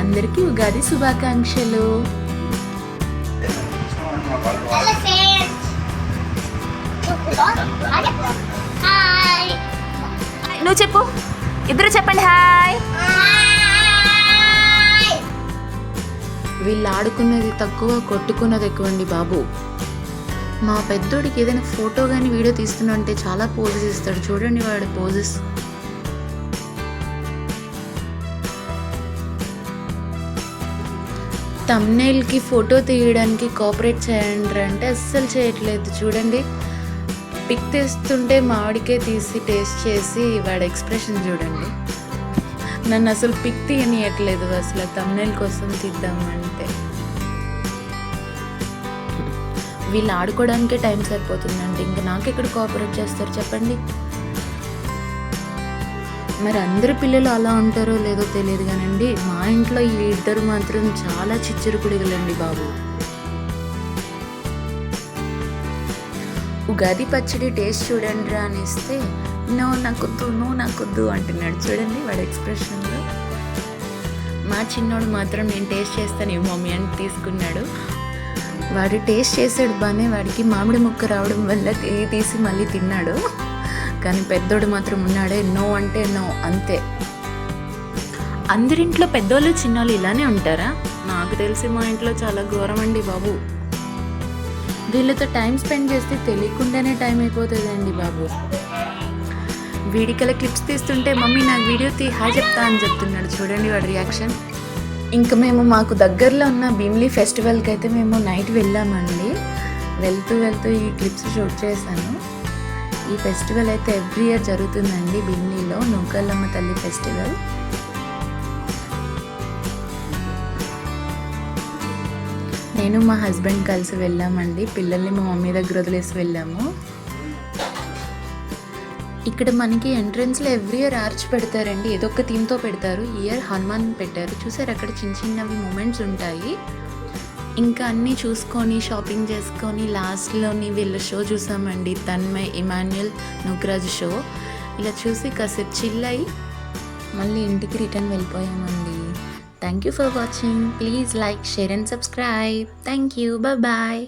అందరికీ ఉగాది శుభాకాంక్షలు. నువ్వు చెప్పు. ఇద్దరు చెప్పండి హాయ్. వీళ్ళు ఆడుకున్నది తక్కువ కొట్టుకున్నది ఎక్కువ అండి బాబు. మా పెద్దోడికి ఏదైనా ఫోటో కానీ వీడియో తీస్తున్నా అంటే చాలా పోజెస్ ఇస్తాడు. చూడండి వాడి పోజెస్ తమ్నేల్కి ఫోటో తీయడానికి కోఆపరేట్ చేయండి అంటే అస్సలు చేయట్లేదు. చూడండి. పిక్ తీస్తుంటే మామిడికే తీసి టేస్ట్ చేసి వాడి ఎక్స్ప్రెషన్ చూడండి. నన్ను అసలు పిక్ తీయనియట్లేదు అసలు తమ్నేల్ కోసం తీద్దామంటే. వీళ్ళు ఆడుకోవడానికే టైం సరిపోతుందండి. ఇంకా నాకెక్కడ కోఆపరేట్ చేస్తారు చెప్పండి. మరి అందరు పిల్లలు అలా ఉంటారో లేదో తెలియదు కానండి. మా ఇంట్లో ఈ ఇద్దరు మాత్రం చాలా చిచ్చురు బాబు. ఉగాది పచ్చడి టేస్ట్ చూడండి రా అని ఇస్తే నో నాకొద్దు నో నాకొద్దు అంటున్నాడు చూడండి వాడి ఎక్స్ప్రెషన్లో. మా చిన్నోడు మాత్రం నేను టేస్ట్ చేస్తాను ఈ మమ్మీ అని తీసుకున్నాడు. వాడు టేస్ట్ చేసాడు బాగానే వాడికి మామిడి ముక్క రావడం వల్ల తీసి మళ్ళీ తిన్నాడు. కానీ పెద్దోడు మాత్రం ఉన్నాడే నో అంటే నో అంతే. అందరింట్లో పెద్దోళ్ళు చిన్నోళ్ళు ఇలానే ఉంటారా? నాకు తెలిసి మా ఇంట్లో చాలా ఘోరం అండి బాబు. వీళ్ళతో టైం స్పెండ్ చేస్తే తెలియకుండానే టైం అయిపోతుందండి బాబు. వీడికల క్లిప్స్ తీస్తుంటే మమ్మీ నాకు వీడియో తీ హాయ్ చెప్తా అని చెప్తున్నాడు. చూడండి వాడి రియాక్షన్. ఇంకా మేము మాకు దగ్గరలో ఉన్న భీమ్లీ ఫెస్టివల్కి అయితే మేము నైట్ వెళ్ళామండి. వెళ్తూ వెళ్తూ ఈ క్లిప్స్ షూట్ చేశాను. ఈ ఫెస్టివల్ అయితే ఎవ్రీ ఇయర్ జరుగుతుందండి బిన్నీలో నూకల్లమ్మ తల్లి ఫెస్టివల్. నేను మా హస్బెండ్ కలిసి వెళ్ళామండి. పిల్లల్ని మా మమ్మీ దగ్గర వదిలేసి వెళ్ళాము. ఇక్కడ మనకి ఎంట్రన్స్లో ఎవ్రీ ఇయర్ ఆర్చ్ పెడతారండి. ఏదో ఒక థీమ్తో పెడతారు. ఇయర్ హనుమాన్ పెట్టారు. చూసారు అక్కడ చిన్న చిన్నవి మూమెంట్స్ ఉంటాయి. ఇంకా అన్నీ చూసుకొని షాపింగ్ చేసుకొని లాస్ట్లోని వీళ్ళ షో చూసామండి. తన్మయ్ ఇమాన్యుయల్ నుగ్రాజ్ షో ఇలా చూసి కాసేపు చిల్ అయ్యి మళ్ళీ ఇంటికి return వెళ్ళిపోయామండి. Thank you for watching please like share and subscribe thank you bye